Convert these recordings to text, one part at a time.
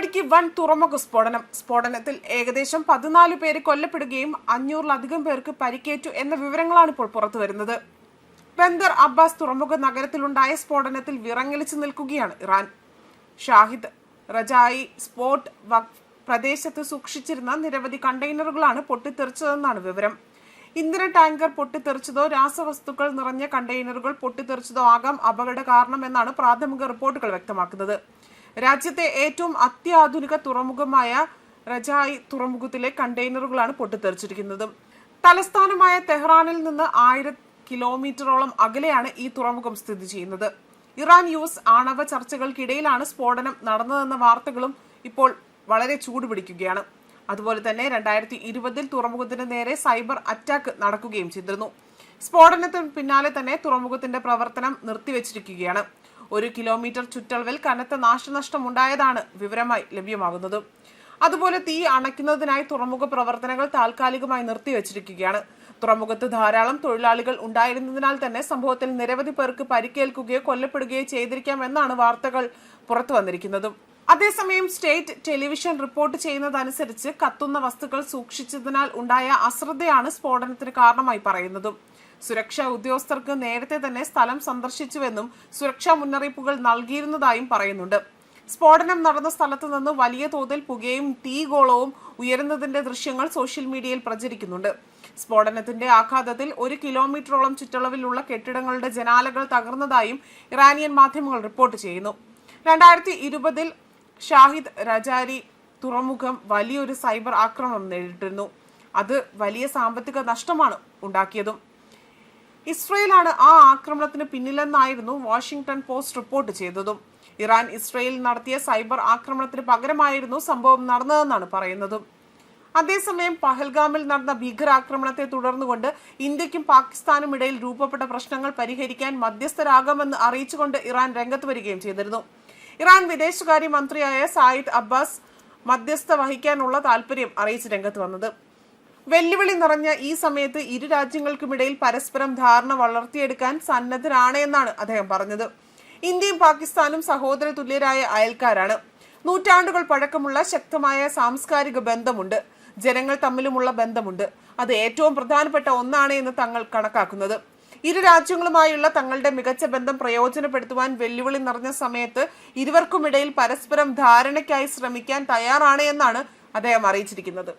ഒറ്റയടിക്ക് വൻ തുറമുഖ സ്ഫോടനം. സ്ഫോടനത്തിൽ ഏകദേശം പതിനാല് പേര് കൊല്ലപ്പെടുകയും അഞ്ഞൂറിലധികം പേർക്ക് പരിക്കേറ്റു എന്ന വിവരങ്ങളാണ് ഇപ്പോൾ പുറത്തുവരുന്നത്. ബന്ദർ അബ്ബാസ് തുറമുഖ നഗരത്തിലുണ്ടായ സ്ഫോടനത്തിൽ വിറങ്ങലിച്ചു നിൽക്കുകയാണ് ഇറാൻ. ഷാഹിദ് റജായി സ്പോട്ട് വഖ് പ്രദേശത്ത് സൂക്ഷിച്ചിരുന്ന നിരവധി കണ്ടെയ്നറുകളാണ് പൊട്ടിത്തെറിച്ചതെന്നാണ് വിവരം. ഇന്ധന ടാങ്കർ പൊട്ടിത്തെറിച്ചതോ രാസവസ്തുക്കൾ നിറഞ്ഞ കണ്ടെയ്നറുകൾ പൊട്ടിത്തെറിച്ചതോ ആകാം അപകട കാരണമെന്നാണ് പ്രാഥമിക റിപ്പോർട്ടുകൾ വ്യക്തമാക്കുന്നത്. രാജ്യത്തെ ഏറ്റവും അത്യാധുനിക തുറമുഖമായ റജായി തുറമുഖത്തിലെ കണ്ടെയ്നറുകളാണ് പൊട്ടിത്തെറിച്ചിരിക്കുന്നത്. തലസ്ഥാനമായ തെഹ്റാനിൽ നിന്ന് ആയിരം കിലോമീറ്ററോളം അകലെയാണ് ഈ തുറമുഖം സ്ഥിതി ചെയ്യുന്നത്. ഇറാൻ യുഎസ് ആണവ ചർച്ചകൾക്കിടയിലാണ് സ്ഫോടനം നടന്നതെന്ന വാർത്തകളും ഇപ്പോൾ വളരെ ചൂടുപിടിക്കുകയാണ്. അതുപോലെ തന്നെ രണ്ടായിരത്തി ഇരുപതിൽ തുറമുഖത്തിന് നേരെ സൈബർ അറ്റാക്ക് നടക്കുകയും ചെയ്തിരുന്നു. സ്ഫോടനത്തിന് പിന്നാലെ തന്നെ തുറമുഖത്തിന്റെ പ്രവർത്തനം നിർത്തിവെച്ചിരിക്കുകയാണ്. ഒരു കിലോമീറ്റർ ചുറ്റളവിൽ കനത്ത നാശനഷ്ടമുണ്ടായതാണ് വിവരമായി ലഭ്യമാകുന്നത്. അതുപോലെ തീ അണയ്ക്കുന്നതിനായി തുറമുഖ പ്രവർത്തനങ്ങൾ താൽക്കാലികമായി നിർത്തിവച്ചിരിക്കുകയാണ്. തുറമുഖത്ത് ധാരാളം തൊഴിലാളികൾ ഉണ്ടായിരുന്നതിനാൽ തന്നെ സംഭവത്തിൽ നിരവധി പേർക്ക് പരിക്കേൽക്കുകയോ കൊല്ലപ്പെടുകയോ ചെയ്തിരിക്കാമെന്നാണ് വാർത്തകൾ പുറത്തു വന്നിരിക്കുന്നത്. അതേസമയം സ്റ്റേറ്റ് ടെലിവിഷൻ റിപ്പോർട്ട് ചെയ്യുന്നതനുസരിച്ച് കത്തുന്ന വസ്തുക്കൾ സൂക്ഷിച്ചതിനാൽ ഉണ്ടായ അശ്രദ്ധയാണ് സ്ഫോടനത്തിന് കാരണമായി പറയുന്നതും. സുരക്ഷാ ഉദ്യോഗസ്ഥർക്ക് നേരത്തെ തന്നെ സ്ഥലം സന്ദർശിച്ചുവെന്നും സുരക്ഷാ മുന്നറിയിപ്പുകൾ നൽകിയിരുന്നതായും പറയുന്നുണ്ട്. സ്ഫോടനം നടന്ന സ്ഥലത്തു നിന്ന് വലിയ തോതിൽ പുകയും തീ ഗോളവും ഉയരുന്നതിന്റെ ദൃശ്യങ്ങൾ സോഷ്യൽ മീഡിയയിൽ പ്രചരിക്കുന്നുണ്ട്. സ്ഫോടനത്തിന്റെ ആഘാതത്തിൽ ഒരു കിലോമീറ്ററോളം ചുറ്റളവിലുള്ള കെട്ടിടങ്ങളുടെ ജനാലകൾ തകർന്നതായും ഇറാനിയൻ മാധ്യമങ്ങൾ റിപ്പോർട്ട് ചെയ്യുന്നു. രണ്ടായിരത്തി ഇരുപതിൽ ഷാഹിദ് രജാരി തുറമുഖം വലിയൊരു സൈബർ ആക്രമണം നേരിട്ടിരുന്നു. അത് വലിയ സാമ്പത്തിക നഷ്ടമാണ് ഉണ്ടാക്കിയതും. ഇസ്രയേലാണ് ആ ആക്രമണത്തിന് പിന്നിലെന്നായിരുന്നു വാഷിംഗ്ടൺ പോസ്റ്റ് റിപ്പോർട്ട് ചെയ്തതും. ഇറാൻ ഇസ്രയേൽ നടത്തിയ സൈബർ ആക്രമണത്തിന് പകരമായിരുന്നു സംഭവം നടന്നതെന്നാണ് പറയുന്നതും. അതേസമയം പഹൽഗാമിൽ നടന്ന ഭീകരാക്രമണത്തെ തുടർന്നുകൊണ്ട് ഇന്ത്യക്കും പാകിസ്ഥാനും ഇടയിൽ രൂപപ്പെട്ട പ്രശ്നങ്ങൾ പരിഹരിക്കാൻ മധ്യസ്ഥരാകാമെന്ന് അറിയിച്ചുകൊണ്ട് ഇറാൻ രംഗത്ത് വരികയും ചെയ്തിരുന്നു. ഇറാൻ വിദേശകാര്യ മന്ത്രിയായ സായിദ് അബ്ബാസ് മധ്യസ്ഥ വഹിക്കാനുള്ള താല്പര്യം അറിയിച്ച് രംഗത്ത് വന്നത്. വെല്ലുവിളി നിറഞ്ഞ ഈ സമയത്ത് ഇരു രാജ്യങ്ങൾക്കുമിടയിൽ പരസ്പരം ധാരണ വളർത്തിയെടുക്കാൻ സന്നദ്ധരാണ് എന്നാണ് അദ്ദേഹം പറഞ്ഞത്. ഇന്ത്യയും പാകിസ്ഥാനും സഹോദര തുല്യരായ അയൽക്കാരാണ്. നൂറ്റാണ്ടുകൾ പഴക്കമുള്ള ശക്തമായ സാംസ്കാരിക ബന്ധമുണ്ട്. ജനങ്ങൾ തമ്മിലുമുള്ള ബന്ധമുണ്ട്. അത് ഏറ്റവും പ്രധാനപ്പെട്ട ഒന്നാണ് എന്ന് തങ്ങൾ കണക്കാക്കുന്നത്. ഇരു രാജ്യങ്ങളുമായുള്ള തങ്ങളുടെ മികച്ച ബന്ധം പ്രയോജനപ്പെടുത്തുവാൻ വെല്ലുവിളി നിറഞ്ഞ സമയത്ത് ഇരുവർക്കുമിടയിൽ പരസ്പരം ധാരണയ്ക്കായി ശ്രമിക്കാൻ തയ്യാറാണ് എന്നാണ് അദ്ദേഹം അറിയിച്ചിരിക്കുന്നത്.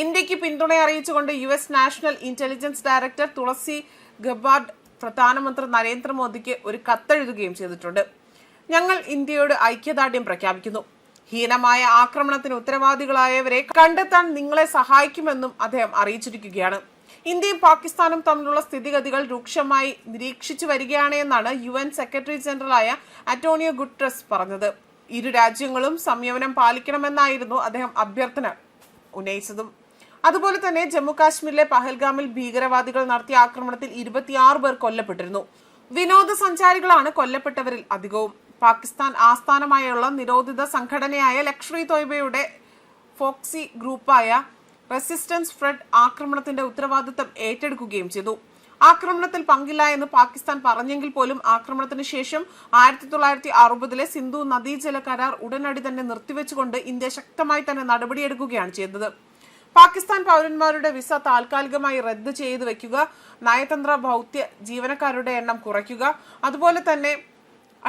ഇന്ത്യയ്ക്ക് പിന്തുണ അറിയിച്ചുകൊണ്ട് U S national intelligence director Tulsi Gabbard പ്രധാനമന്ത്രി നരേന്ദ്രമോദിക്ക് ഒരു കത്തെഴുതുകയും ചെയ്തിട്ടുണ്ട്. ഞങ്ങൾ ഇന്ത്യയോട് ഐക്യദാർഢ്യം പ്രഖ്യാപിക്കുന്നു. ഹീനമായ ആക്രമണത്തിന് ഉത്തരവാദികളായവരെ കണ്ടെത്താൻ നിങ്ങളെ സഹായിക്കുമെന്നും അദ്ദേഹം അറിയിച്ചിരിക്കുകയാണ്. ഇന്ത്യയും പാകിസ്ഥാനും തമ്മിലുള്ള സ്ഥിതിഗതികൾ രൂക്ഷമായി നിരീക്ഷിച്ചു വരികയാണ് എന്നാണ് യു എൻ സെക്രട്ടറി ജനറലായ അറ്റോണിയോ ഗുട്രസ് പറഞ്ഞത്. ഇരു രാജ്യങ്ങളും സംയമനം പാലിക്കണമെന്നായിരുന്നു അദ്ദേഹം അഭ്യർത്ഥന. ഉന്നയിച്ചതും. അതുപോലെ തന്നെ ജമ്മു കാശ്മീരിലെ പഹൽഗാമിൽ ഭീകരവാദികൾ നടത്തിയ ആക്രമണത്തിൽ ഇരുപത്തിയാറ് പേർ കൊല്ലപ്പെട്ടിരുന്നു. വിനോദസഞ്ചാരികളാണ് കൊല്ലപ്പെട്ടവരിൽ അധികവും. പാകിസ്ഥാൻ ആസ്ഥാനമായുള്ള നിരോധിത സംഘടനയായ ലക്ഷറി തോയ്ബയുടെ ഫോക്സി ഗ്രൂപ്പായ റെസിസ്റ്റൻസ് ഫ്രണ്ട് ആക്രമണത്തിന്റെ ഉത്തരവാദിത്തം ഏറ്റെടുക്കുകയും ചെയ്തു. ആക്രമണത്തിൽ പങ്കില്ല എന്ന് പാകിസ്ഥാൻ പറഞ്ഞെങ്കിൽ പോലും ആക്രമണത്തിന് ശേഷം ആയിരത്തി തൊള്ളായിരത്തി അറുപതിലെ സിന്ധു നദീജല കരാർ ഉടനടി തന്നെ നിർത്തിവെച്ചുകൊണ്ട് ഇന്ത്യ ശക്തമായി തന്നെ നടപടിയെടുക്കുകയാണ് ചെയ്തത്. പാകിസ്ഥാൻ പൗരന്മാരുടെ വിസ താൽക്കാലികമായി റദ്ദ് ചെയ്തു വെക്കുക നയതന്ത്ര ഭൗത്യ ജീവനക്കാരുടെ എണ്ണം കുറയ്ക്കുക അതുപോലെ തന്നെ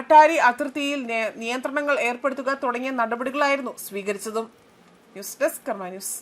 അട്ടാരി അതിർത്തിയിൽ നിയന്ത്രണങ്ങൾ ഏർപ്പെടുത്തുക തുടങ്ങിയ നടപടികളായിരുന്നു സ്വീകരിച്ചതും. News desk Karma news.